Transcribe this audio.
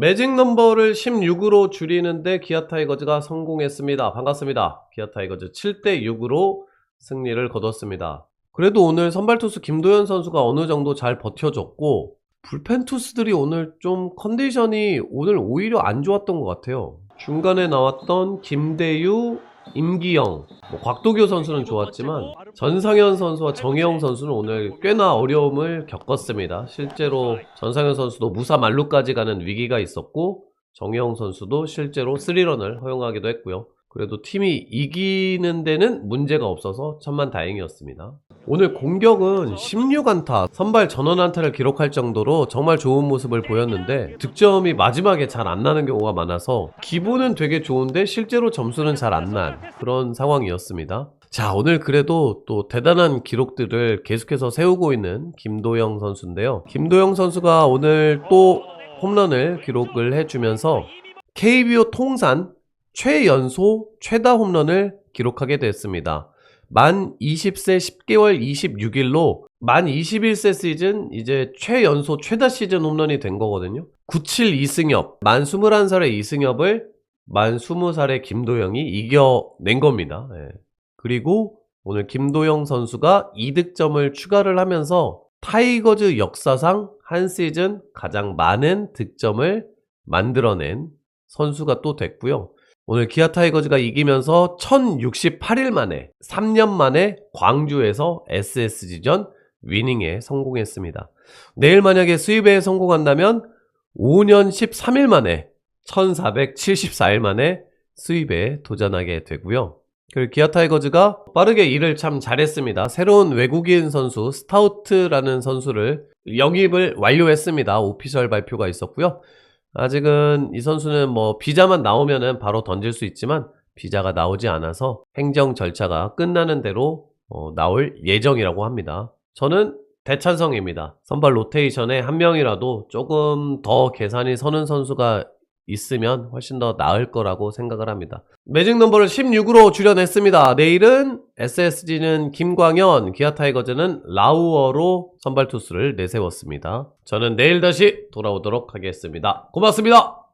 매직 넘버를 16으로 줄이는데 기아 타이거즈가 성공했습니다. 반갑습니다. 기아 타이거즈 7대 6으로 승리를 거뒀습니다. 그래도 오늘 선발 투수 김도현 선수가 어느 정도 잘 버텨줬고 불펜 투수들이 오늘 좀 컨디션이 오늘 오히려 안 좋았던 것 같아요. 중간에 나왔던 김대유, 임기영, 뭐 곽도교 선수는 좋았지만 전상현 선수와 정혜영 선수는 오늘 꽤나 어려움을 겪었습니다. 실제로 전상현 선수도 무사 만루까지 가는 위기가 있었고 정혜영 선수도 실제로 스리런을 허용하기도 했고요. 그래도 팀이 이기는 데는 문제가 없어서 천만 다행이었습니다. 오늘 공격은 16안타, 선발 전원 안타를 기록할 정도로 정말 좋은 모습을 보였는데 득점이 마지막에 잘 안 나는 경우가 많아서 기분은 되게 좋은데 실제로 점수는 잘 안 난 그런 상황이었습니다. 자, 오늘 그래도 또 대단한 기록들을 계속해서 세우고 있는 김도영 선수인데요. 김도영 선수가 오늘 또 홈런을 기록을 해주면서 KBO 통산 최연소 최다 홈런을 기록하게 됐습니다. 만 20세 10개월 26일로 만 21세 시즌 이제 최연소 최다 시즌 홈런이 된 거거든요. 97 이승엽, 만 21살의 이승엽을 만 20살의 김도영이 이겨낸 겁니다. 예. 그리고 오늘 김도영 선수가 2득점을 추가를 하면서 타이거즈 역사상 한 시즌 가장 많은 득점을 만들어낸 선수가 또 됐고요. 오늘 기아 타이거즈가 이기면서 1068일 만에 3년 만에 광주에서 SSG전 위닝에 성공했습니다. 내일 만약에 스윕에 성공한다면 5년 13일 만에 1474일 만에 스윕에 도전하게 되고요. 그리고 기아 타이거즈가 빠르게 일을 참 잘했습니다. 새로운 외국인 선수 스타우트라는 선수를 영입을 완료했습니다. 오피셜 발표가 있었고요. 아직은 이 선수는 뭐 비자만 나오면은 바로 던질 수 있지만 비자가 나오지 않아서 행정 절차가 끝나는 대로 어, 나올 예정이라고 합니다. 저는 대찬성입니다. 선발 로테이션에 한 명이라도 조금 더 계산이 서는 선수가 있으면 훨씬 더 나을 거라고 생각을 합니다. 매직 넘버를 16으로 줄여냈습니다. 내일은 SSG는 김광현, 기아 타이거즈는 라우어로 선발 투수를 내세웠습니다. 저는 내일 다시 돌아오도록 하겠습니다. 고맙습니다.